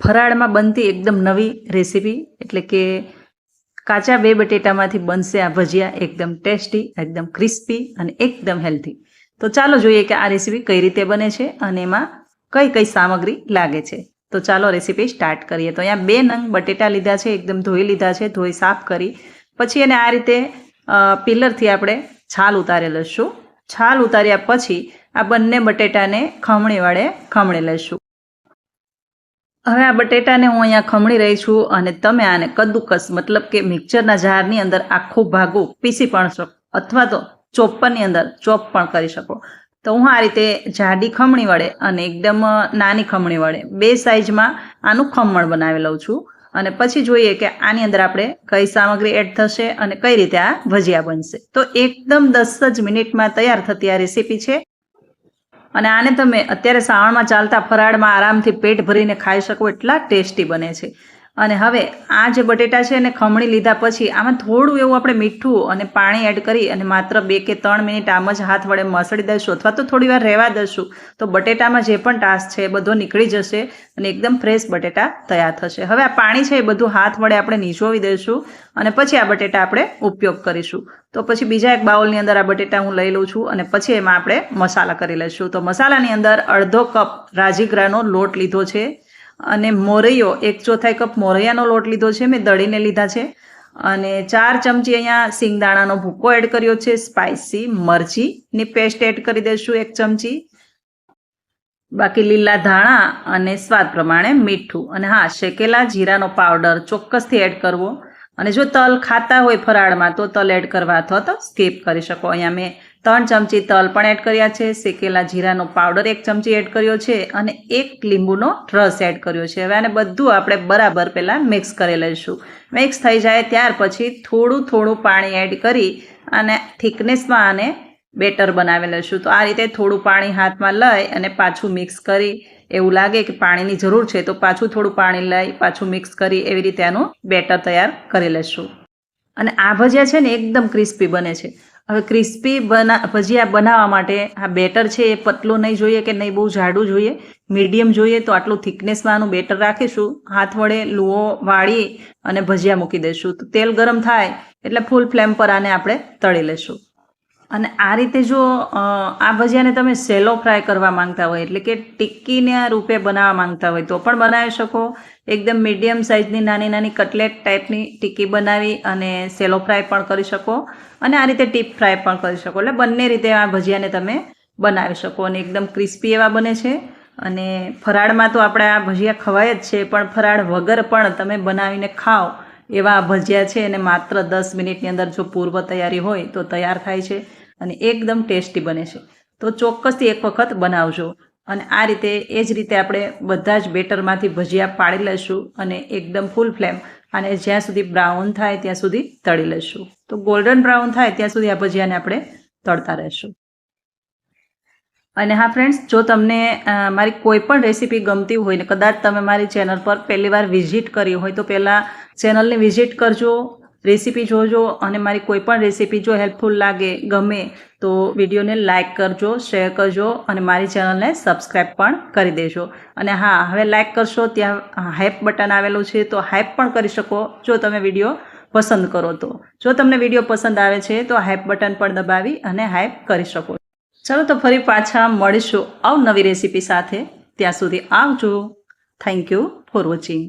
ફરાળમાં બનતી એકદમ નવી રેસીપી એટલે કે કાચા બે બટેટામાંથી બનશે આ ભજીયા એકદમ ટેસ્ટી, એકદમ ક્રિસ્પી અને એકદમ હેલ્ધી. તો ચાલો જોઈએ કે આ રેસીપી કઈ રીતે બને છે અને એમાં કઈ કઈ સામગ્રી લાગે છે. તો ચાલો રેસીપી સ્ટાર્ટ કરીએ. તો અહીંયા બે નંગ બટેટા લીધા છે, એકદમ ધોઈ લીધા છે, ધોઈ સાફ કરી. પછી એને આ રીતે પિલરથી આપણે છાલ ઉતારી લઈશું. છાલ ઉતાર્યા પછી આ બંને બટેટાને ખમણી વડે ખમણી લઈશું. હવે આ બટેટાને હું અહીંયા ખમણી રહી છું અને તમે આને કદ્દુકસ મતલબ કે મિક્સરના જારની અંદર આખું ભાગું પીસી પણ શકો, અથવા તો ચોપ્પરની અંદર ચોપ પણ કરી શકો. તો હું આ રીતે જાડી ખમણી વડે અને એકદમ નાની ખમણી વડે બે સાઈઝમાં આનું ખમણ બનાવી લઉં છું. અને પછી જોઈએ કે આની અંદર આપણે કઈ સામગ્રી એડ થશે અને કઈ રીતે આ ભજીયા બનશે. તો એકદમ દસ જ મિનિટમાં તૈયાર થતી આ રેસીપી છે. અને આને તમે અત્યારે શ્રાવણમાં ચાલતા ફરાળમાં આરામથી પેટ ભરીને ખાઈ શકો, એટલા ટેસ્ટી બને છે. અને હવે આ જે બટેટા છે એને ખમણી લીધા પછી આમાં થોડું એવું આપણે મીઠું અને પાણી એડ કરી અને માત્ર બે કે ત્રણ મિનિટ આમ જ હાથ વડે મસળી દઈશું અથવા તો થોડી વાર રહેવા દઈશું, તો બટેટામાં જે પણ ટાસ છે એ બધો નીકળી જશે અને એકદમ ફ્રેશ બટેટા તૈયાર થશે. હવે આ પાણી છે એ બધું હાથ વડે આપણે નીચોવી દઈશું અને પછી આ બટેટા આપણે ઉપયોગ કરીશું. તો પછી બીજા એક બાઉલની અંદર આ બટેટા હું લઈ લઉં છું અને પછી એમાં આપણે મસાલા કરી લઈશું. તો મસાલાની અંદર અડધો કપ રાજીગરાનો લોટ લીધો છે. અને મોરૈયો, એક ચોથાઈ કપ મોરૈયાનો લોટ લીધો છે, મેં દળીને લીધા છે. અને ચાર ચમચી અહીંયા સિંગદાણાનો ભૂકો એડ કર્યો છે સ્પાઇસી મરચીની પેસ્ટ એડ કરી દઈશું એક ચમચી. બાકી લીલા ધાણા અને સ્વાદ પ્રમાણે મીઠું. અને હા, શેકેલા જીરાનો પાવડર ચોક્કસથી એડ કરવો. અને જો તલ ખાતા હોય ફરાળમાં, તો તલ એડ કરવા અથવા તો સ્કીપ કરી શકો. અહીંયા મેં ત્રણ ચમચી તલ પણ એડ કર્યા છે. શેકેલા જીરાનો પાવડર એક ચમચી એડ કર્યો છે અને એક લીંબુનો રસ એડ કર્યો છે. હવે આને બધું આપણે બરાબર પહેલાં મિક્સ કરી લઈશું. મિક્સ થઈ જાય ત્યાર પછી થોડું થોડું પાણી એડ કરી અને થિકનેસમાં આને બેટર બનાવી લઈશું. તો આ રીતે થોડું પાણી હાથમાં લઈ અને પાછું મિક્સ કરી, એવું લાગે કે પાણીની જરૂર છે, તો પાછું થોડું પાણી લઈ, પાછું મિક્સ કરી એવી રીતે આનું બેટર તૈયાર કરી લઈશું. અને આ ભજીયા છે ને એકદમ ક્રિસ્પી બને છે. હવે ક્રિસ્પી બના ભજીયા બનાવવા માટે આ બેટર છે એ પતલું નહીં જોઈએ કે નહીં, બહુ જાડું જોઈએ. મીડિયમ જોઈએ તો આટલું થિકનેસમાં આનું બેટર રાખીશું. હાથ વડે લુઓ વાળી અને ભજીયા મૂકી દઈશું. તો તેલ ગરમ થાય એટલે ફૂલ ફ્લેમ પર આને આપણે તળી લઈશું. અને આ રીતે જો આ ભજીયાને તમે સેલો ફ્રાય કરવા માંગતા હોય, એટલે કે ટિક્કીના રૂપે બનાવવા માંગતા હોય, તો પણ બનાવી શકો. એકદમ મીડિયમ સાઇઝની, નાની નાની કટલેટ ટાઈપની ટિક્કી બનાવી અને સેલો ફ્રાય પણ કરી શકો અને આ રીતે ટીપ ફ્રાય પણ કરી શકો. એટલે બંને રીતે આ ભજીયાને તમે બનાવી શકો અને એકદમ ક્રિસ્પી એવા બને છે. અને ફરાળમાં તો આપણે આ ભજીયા ખવાય જ છે, પણ ફરાળ વગર પણ તમે બનાવીને ખાઓ એવા ભજીયા છે અને માત્ર દસ મિનિટની અંદર જો પૂર્વ તૈયારી હોય તો તૈયાર થાય છે. અને એકદમ ટેસ્ટી બને છે. તો ચોક્કસથી એક વખત બનાવજો. અને આ રીતે એ જ રીતે આપણે બધા જ બેટરમાંથી ભજીયા પાડી લઈશું અને એકદમ ફૂલ ફ્લેમ અને જ્યાં સુધી બ્રાઉન થાય ત્યાં સુધી તળી લઈશું. તો ગોલ્ડન બ્રાઉન થાય ત્યાં સુધી આ ભજીયાને આપણે તળતા રહીશું. અને હા ફ્રેન્ડ્સ જો તમને મારી કોઈ પણ રેસીપી ગમતી હોય ને, કદાચ તમે મારી ચેનલ પર પહેલી વાર વિઝિટ કરી હોય, તો પહેલાં ચેનલને વિઝિટ કરજો. રેસીપી જોજો અને મારી કોઈ પણ રેસીપી જો હેલ્પફુલ લાગે, ગમે, તો વિડીયોને લાઇક કરજો, શેર કરજો અને મારી ચેનલને સબસ્ક્રાઈબ પણ કરી દેજો. અને હા, હવે લાઇક કરશો ત્યાં હાઇપ બટન આવેલું છે, તો હાઇપ પણ કરી શકો, જો તમે વીડિયો પસંદ કરો તો. જો તમને વીડિયો પસંદ આવે છે, તો હાઇપ બટન પણ દબાવી અને હાઇપ કરી શકો. ચાલો તો ફરી પાછા મળીશું અવનવી રેસીપી સાથે. ત્યાં સુધી આવજો. Thank you for watching